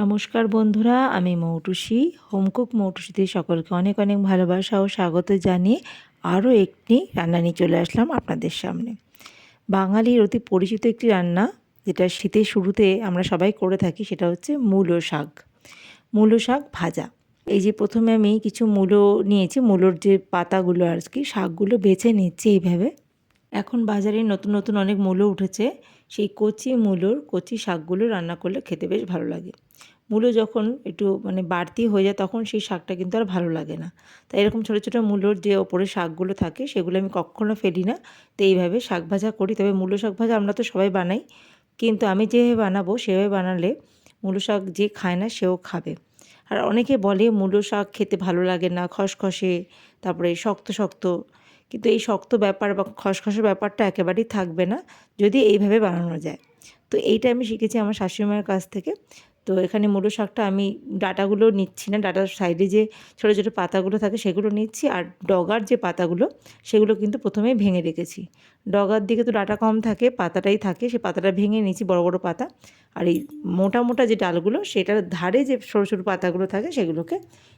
নমস্কার বন্ধুরা, আমি মৌটুসি হোমকুক মৌটুসিতে সকলকে অনেক অনেক ভালোবাসা ও স্বাগত জানিয়ে আরও একটি রান্না নিয়ে চলে আসলাম আপনাদের সামনে। বাঙালির অতি পরিচিত একটি রান্না, যেটা শীতের শুরুতে আমরা সবাই করে থাকি, সেটা হচ্ছে মূলো শাক। মূলো শাক ভাজা। এই যে প্রথমে আমি কিছু মূলো নিয়েছি, মূলোর যে পাতাগুলো আর কি, শাকগুলো বেছে নিচ্ছি এইভাবে। এখন বাজারে নতুন নতুন অনেক মূলো উঠেছে, সেই কচি মূলোর কচি শাকগুলো রান্না করলে খেতে বেশ ভালো লাগে। মূলো যখন একটু মানে বাড়তি হয়ে যায়, তখন সেই শাকটা কিন্তু আর ভালো লাগে না। তাই এরকম ছোটো ছোটো মূলোর যে ওপরে শাকগুলো থাকে, সেগুলো আমি কখনও ফেলি না। তো এইভাবে শাক ভাজা করি। তবে মূলো শাক ভাজা আমরা তো সবাই বানাই। কিন্তু আমি যেভাবে বানাবো, সেভাবে বানালে মূলো শাক যে খায় না, সেও খাবে। আর অনেকে বলে মূলো শাক খেতে ভালো লাগে না, খসখসে, তারপরে শক্ত শক্ত। কিন্তু এই শক্ত ব্যাপার বা খসখসে ব্যাপারটা একেবারেই থাকবে না, যদি এইভাবে বানানো যায়। তো এইটা আমি শিখেছি আমার শাশুড়ি মায়ের কাছ থেকে। তো এখানে মূলো শাকটা আমি ডাটাগুলো নিচ্ছি না, ডাটার সাইডে যে ছোটো ছোটো পাতাগুলো থাকে সেগুলো নিচ্ছি আর ডগার যে পাতাগুলো সেগুলো কিন্তু প্রথমেই ভেঙে রেখেছি। ডগার দিকে তো ডাটা কম থাকে, পাতাটাই থাকে, সে পাতাটা ভেঙে নিয়েছি বড় বড় পাতা। আর এই মোটা মোটা যে ডালগুলো সেটার ধারে যে সরু সরু পাতাগুলো থাকে সেগুলোকে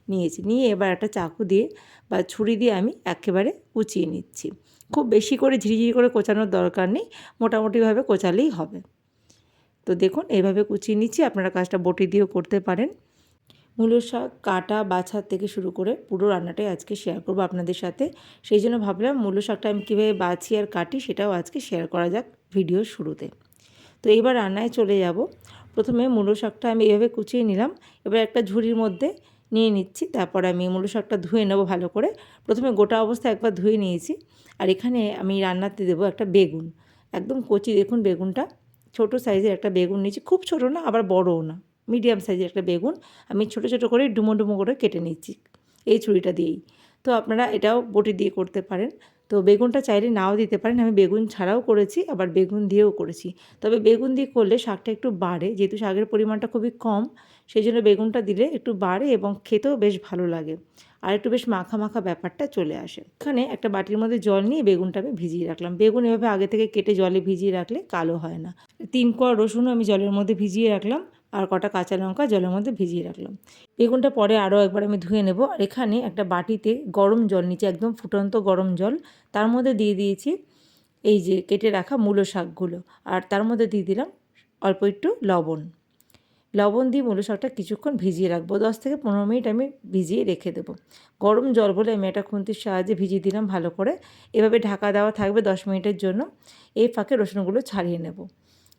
নিয়েছি। নিয়ে এবার একটা চাকু দিয়ে বা ছুরি দিয়ে আমি একেবারে কুচিয়ে নিচ্ছি। খুব বেশি করে ঝিরিঝিরি করে কোচানোর দরকার নেই, মোটামুটিভাবে কোচালেই হবে। তো দেখুন এইভাবে কুচিয়ে নিচ্ছি, আপনারা কাজটা বটি দিয়েও করতে পারেন। মূলো শাক, কাটা, বাছা থেকে শুরু করে পুরো রান্নাটাই আজকে শেয়ার করব আপনাদের সাথে। সেই জন্য ভাবলাম মূলো শাকটা আমি কীভাবে বাছি আর কাটি সেটাও আজকে শেয়ার করা যাক ভিডিওর শুরুতে। তো এইবার রান্নায় চলে যাব। প্রথমে মূলো শাকটা আমি এভাবে কুচিয়ে নিলাম। এবার একটা ঝুড়ির মধ্যে নিয়ে নিচ্ছি, তারপর আমি মূলো শাকটা ধুয়ে নেব ভালো করে। প্রথমে গোটা অবস্থায় একবার ধুয়ে নিয়েছি। আর এখানে আমি রান্নাতে দেবো একটা বেগুন। একদম কচি, দেখুন বেগুনটা। ছোট সাইজের একটা বেগুন নিচ্ছি খুব ছোটো না, আবার বড়ও না। মিডিয়াম সাইজের একটা বেগুন। আমি ছোটো ছোটো করে ডুমো ডুমো করে কেটে নিচ্ছি এই ছুরিটা দিয়েই। তো আপনারা এটাও বটি দিয়ে করতে পারেন। তো বেগুনটা চাইলে নাও দিতে পারেন। আমি বেগুন ছাড়াও করেছি, আবার বেগুন দিয়েও করেছি। তবে বেগুন দিয়ে করলে শাকটা একটু বাড়ে। যেহেতু শাকের পরিমাণটা খুবই কম সেই জন্য বেগুনটা দিলে একটু বাড়ে এবং খেতেও বেশ ভালো লাগে। আর একটু বেশ মাখা মাখা ব্যাপারটা চলে আসে। এখানে একটা বাটির মধ্যে জল নিয়ে বেগুনটা আমি ভিজিয়ে রাখলাম। বেগুন এভাবে আগে থেকে কেটে জলে ভিজিয়ে রাখলে কালো হয় না। তিন কোয়া রসুনও আমি জলের মধ্যে ভিজিয়ে রাখলাম আর কটা কাঁচা লঙ্কা জলের মধ্যে ভিজিয়ে রাখলাম। বেগুনটা পরে আরও একবার আমি ধুয়ে নেব। আর এখানে একটা বাটিতে গরম জল নিচে একদম ফুটন্ত গরম জল তার মধ্যে দিয়ে দিয়েছি এই যে কেটে রাখা মূলো শাকগুলো। আর তার মধ্যে দিয়ে দিলাম অল্প একটু লবণ। লবণ দিয়ে মূলো শাকটা কিছুক্ষণ ভিজিয়ে রাখব। দশ থেকে পনেরো মিনিট আমি ভিজিয়ে রেখে দেবো। গরম জল বলে আমি একটা খুন্তির সাহায্যে ভিজিয়ে দিলাম ভালো করে। এভাবে ঢাকা দেওয়া থাকবে দশ মিনিটের জন্য। এই ফাঁকে রসুনগুলো ছাড়িয়ে নেব।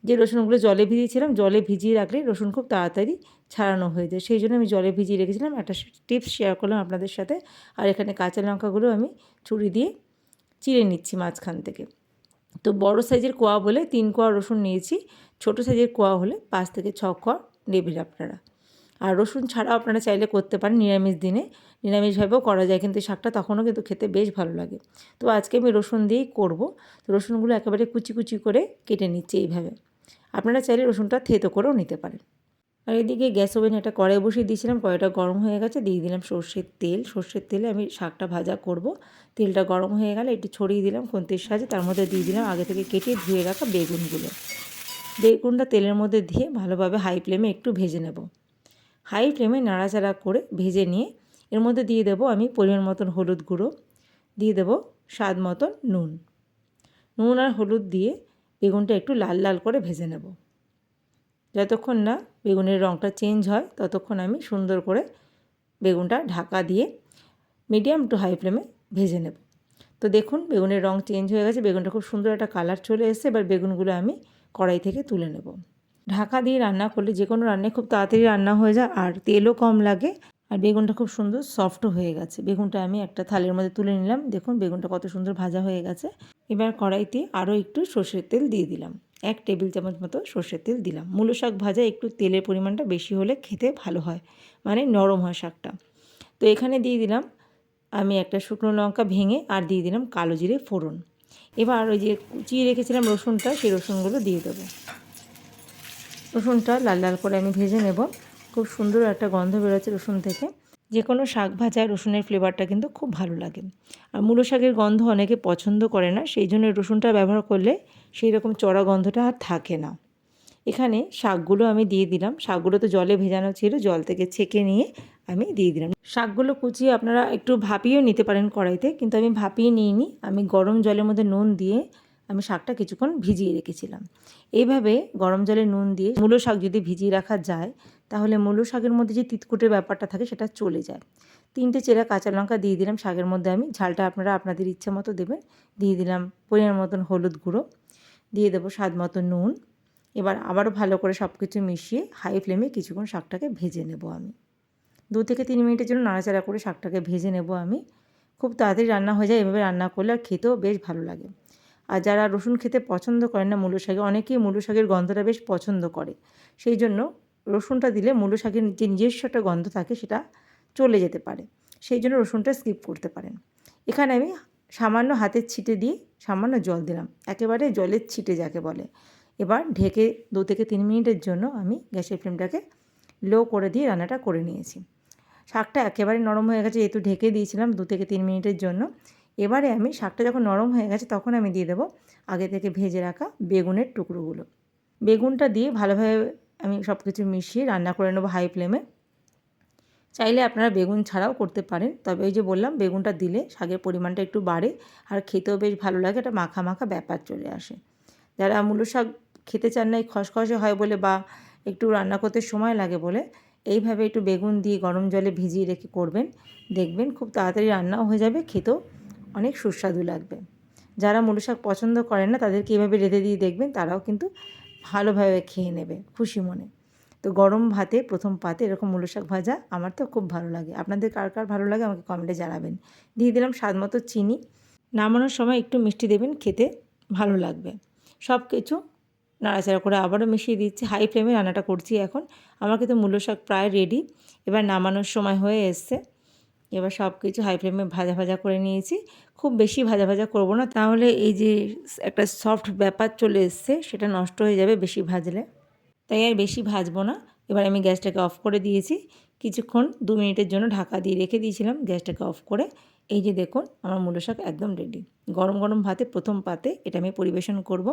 যে রসুনগুলো জলে ভিজিয়েছিলাম, জলে ভিজিয়ে রাখলে রসুন খুব তাড়াতাড়ি ছাড়ানো হয়ে যায়। সেই জন্য আমি জলে ভিজিয়ে রেখেছিলাম। একটা টিপস শেয়ার করলাম আপনাদের সাথে। আর এখানে কাঁচা লঙ্কাগুলো আমি ছুরি দিয়ে চিড়ে নিচ্ছি মাঝখান থেকে। তো বড় সাইজের কোয়া বলে তিন কোয়া রসুন নিয়েছি। ছোট সাইজের কোয়া হলে পাঁচ থেকে ছ কোয়া নেবেন আপনারা। আর রসুন ছাড়াও আপনারা চাইলে করতে পারেন, নিরামিষ দিনে। নিরামিষভাবেও করা যায়, কিন্তু শাকটা তখনও কিন্তু খেতে বেশ ভালো লাগে। তো আজকে আমি রসুন দিয়েই করব। তো রসুনগুলো একেবারে কুচি কুচি করে কেটে নিচ্ছি এইভাবে। আপনারা চাইলে রসুনটা থেতো করেও নিতে পারেন। আর এদিকে গ্যাস ওভেনে একটা কড়াই বসিয়ে দিয়েছিলাম, কড়াইটা গরম হয়ে গেছে, দিয়ে দিলাম সর্ষের তেল। সর্ষের তেলে আমি শাকটা ভাজা করব। তেলটা গরম হয়ে গেলে একটু ছড়িয়ে দিলাম খুন্তির সাহায্যে, তার মধ্যে দিয়ে দিলাম আগে থেকে কেটে ধুয়ে রাখা বেগুনগুলো। বেগুনটা তেলের মধ্যে দিয়ে ভালোভাবে হাই ফ্লেমে একটু ভেজে নেব। হাই ফ্লেমে নাড়াচাড়া করে ভেজে নিয়ে এর মধ্যে দিয়ে দেবো আমি পরিমাণ মতন হলুদ গুঁড়ো, দিয়ে দেবো স্বাদ মতন নুন। নুন আর হলুদ দিয়ে বেগুনটা একটু লাল লাল করে ভেজে নেব। যতক্ষণ না বেগুনের রঙটা চেঞ্জ হয়, ততক্ষণ আমি সুন্দর করে বেগুনটা ঢাকা দিয়ে মিডিয়াম টু হাই ফ্লেমে ভেজে নেব। তো দেখুন, বেগুনের রঙ চেঞ্জ হয়ে গেছে, বেগুনটা খুব সুন্দর একটা কালার চলে এসেছে, এবার বেগুনগুলো আমি কড়াই থেকে তুলে নেব। ঢাকা দিয়ে রান্না করলে যে কোনো রান্নায় খুব তাড়াতাড়ি রান্না হয়ে যায় আর তেলও কম লাগে আর বেগুনটা খুব সুন্দর সফটও হয়ে গেছে। বেগুনটা আমি একটা থালের মধ্যে তুলে নিলাম। দেখুন বেগুনটা কত সুন্দর ভাজা হয়ে গেছে। এবার কড়াইতে আরও একটু সর্ষের তেল দিয়ে দিলাম। এক টেবিল চামচ মতো সর্ষের তেল দিলাম। মূলো শাক ভাজা একটু তেলের পরিমাণটা বেশি হলে খেতে ভালো হয় মানে নরম হয় শাকটা। তো এখানে দিয়ে দিলাম আমি একটা শুকনো লঙ্কা ভেঙে আর দিয়ে দিলাম কালো জিরে ফোড়ন। এবার ওই যে কুচিয়ে রেখেছিলাম রসুনটা, সেই রসুনগুলো দিয়ে দেবো। রসুনটা লাল লাল করে আমি ভেজে নেব। খুব সুন্দর একটা গন্ধ বেরোচ্ছে রসুন থেকে। যে কোনো শাক ভাজায় রসুনের ফ্লেভারটা কিন্তু খুব ভালো লাগে। আর মূলো শাকের গন্ধ অনেকে পছন্দ করে না, সেই জন্য রসুনটা ব্যবহার করলে সেই রকম চড়া গন্ধটা আর থাকে না। এখানে শাকগুলো আমি দিয়ে দিলাম। শাকগুলো তো জলে ভেজানো ছিল, জল থেকে ছেঁকে নিয়ে আমি দিয়ে দিলাম। শাকগুলো কুচিয়ে আপনারা একটু ভাপিয়েও নিতে পারেন কড়াইতে, কিন্তু আমি ভাপিয়ে নিইনি। আমি গরম জলের মধ্যে নুন দিয়ে আমি শাকটা কিছুক্ষণ ভিজিয়ে রেখেছিলাম। এইভাবে গরম জলে নুন দিয়ে মূলো শাক যদি ভিজিয়ে রাখা যায়, তাহলে মূলো শাকের মধ্যে যে তিতকুটের ব্যাপারটা থাকে সেটা চলে যায়। তিনটে চেরা কাঁচা লঙ্কা দিয়ে দিলাম, শাকের মধ্যে আমি ঝালটা আপনারা আপনাদের ইচ্ছে মতো দেবেন। দিয়ে দিলাম পরিমাণ মতন হলুদ গুঁড়ো, দিয়ে দেবো স্বাদ মতো নুন। এবার আবারও ভালো করে সব কিছু মিশিয়ে হাই ফ্লেমে কিছুক্ষণ শাকটাকে ভেজে নেব আমি। দু থেকে তিন মিনিটের জন্য নাড়াচাড়া করে শাকটাকে ভেজে নেব আমি। খুব তাড়াতাড়ি রান্না হয়ে যায়, এভাবে রান্না করলে আর খেতেও বেশ ভালো লাগে। আর যারা রসুন খেতে পছন্দ করেন না মূলো শাকে, অনেকেই মূলো শাকের গন্ধটা বেশ পছন্দ করে। সেই জন্য রসুনটা দিলে মূলো শাকের যে নিজস্ব একটা গন্ধ থাকে সেটা চলে যেতে পারে। সেই জন্য রসুনটা স্কিপ করতে পারেন। এখানে আমি সামান্য হাতের ছিটে দিয়ে সামান্য জল দিলাম। একেবারে জলের ছিটে যাকে বলে। এবার ঢেকে দু থেকে তিন মিনিটের জন্য আমি গ্যাসের ফ্লেমটাকে লো করে দিয়ে রান্নাটা করে নিয়েছি। শাকটা একেবারে নরম হয়ে গেছে, যেহেতু ঢেকে দিয়েছিলাম দু থেকে তিন মিনিটের জন্য। এবারে আমি শাকটা যখন নরম হয়ে গেছে, তখন আমি দিয়ে দেবো আগে থেকে ভেজে রাখা বেগুনের টুকরোগুলো। বেগুনটা দিয়ে ভালোভাবে আমি সব কিছু মিশিয়ে রান্না করে নেব হাই ফ্লেমে। চাইলে আপনারা বেগুন ছাড়াও করতে পারেন, তবে ওই যে বললাম, বেগুনটা দিলে শাকের পরিমাণটা একটু বাড়ে আর খেতেও বেশ ভালো লাগে, একটা মাখা মাখা ব্যাপার চলে আসে। যারা মূলো শাক খেতে চান না, এই খসখসে হয় বলে বা একটু রান্না করতে সময় লাগে বলে, এইভাবে একটু বেগুন দিয়ে গরম জলে ভিজিয়ে রেখে করবেন। দেখবেন খুব তাড়াতাড়ি রান্নাও হয়ে যাবে, খেতেও অনেক সুস্বাদু লাগবে। যারা মূলো শাক পছন্দ করেন না, তাদেরকে এইভাবে রেঁধে দিয়ে দেখবেন, তারাও কিন্তু ভালোভাবে খেয়ে নেবে খুশি মনে। তো গরম ভাতে, প্রথম পাতে এরকম মূলো শাক ভাজা আমার তো খুব ভালো লাগে। আপনাদের কার কার ভালো লাগে আমাকে কমেন্টে জানাবেন। দিয়ে দিলাম স্বাদ মতো চিনি। নামানোর সময় একটু মিষ্টি দেবেন, খেতে ভালো লাগবে। সব কিছু নাড়াচাড়া করে আবারও মিশিয়ে দিচ্ছি। হাই ফ্লেমে রান্নাটা করছি এখন। আমার কিন্তু মূলো শাক প্রায় রেডি এবার নামানোর সময় হয়ে এসছে। এবার সব কিছু হাই ফ্লেমে ভাজা ভাজা করে নিয়েছি। খুব বেশি ভাজা ভাজা করব না। তাহলে এই যে একটা সফট ব্যাপার চলে এসছে, সেটা নষ্ট হয়ে যাবে বেশি ভাজলে। তাই আর বেশি ভাজবো না। এবার আমি গ্যাসটাকে অফ করে দিয়েছি। কিছুক্ষণ দু মিনিটের জন্য ঢাকা দিয়ে রেখে দিয়েছিলাম গ্যাসটাকে অফ করে। এই যে দেখুন, আমার মূলো শাক একদম রেডি গরম গরম ভাতে প্রথম পাতে এটা আমি পরিবেশন করব।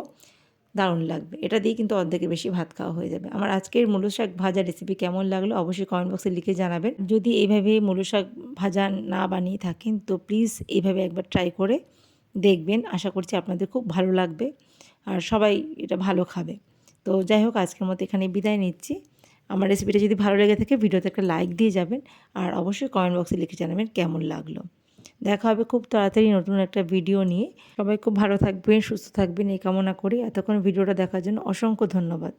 দারুণ লাগবে। এটা দিয়ে কিন্তু অর্ধেকের বেশি ভাত খাওয়া হয়ে যাবে। আমার আজকের মূলো শাক ভাজা রেসিপি কেমন লাগল অবশ্যই কমেন্ট বক্সে লিখে জানাবেন। যদি এইভাবে মূলো শাক ভাজা না বানিয়ে থাকেন, তো প্লিজ এইভাবে একবার ট্রাই করে দেখবেন। আশা করছি আপনাদের খুব ভালো লাগবে আর সবাই এটা ভালো খাবে। তো যাই হোক, আজকের মতো এখানে বিদায় নিচ্ছি। আমার রেসিপিটা যদি ভালো লেগে থাকে ভিডিওতে একটা লাইক দিয়ে যাবেন। আর অবশ্যই কমেন্ট বক্সে লিখে জানাবেন কেমন লাগল। দেখা হবে খুব তাড়াতাড়ি নতুন একটা ভিডিও নিয়ে। সবাই খুব ভালো থাকবেন, সুস্থ থাকবেন, এই কামনা করি। এতক্ষণ ভিডিওটা দেখার জন্য অসংখ্য ধন্যবাদ।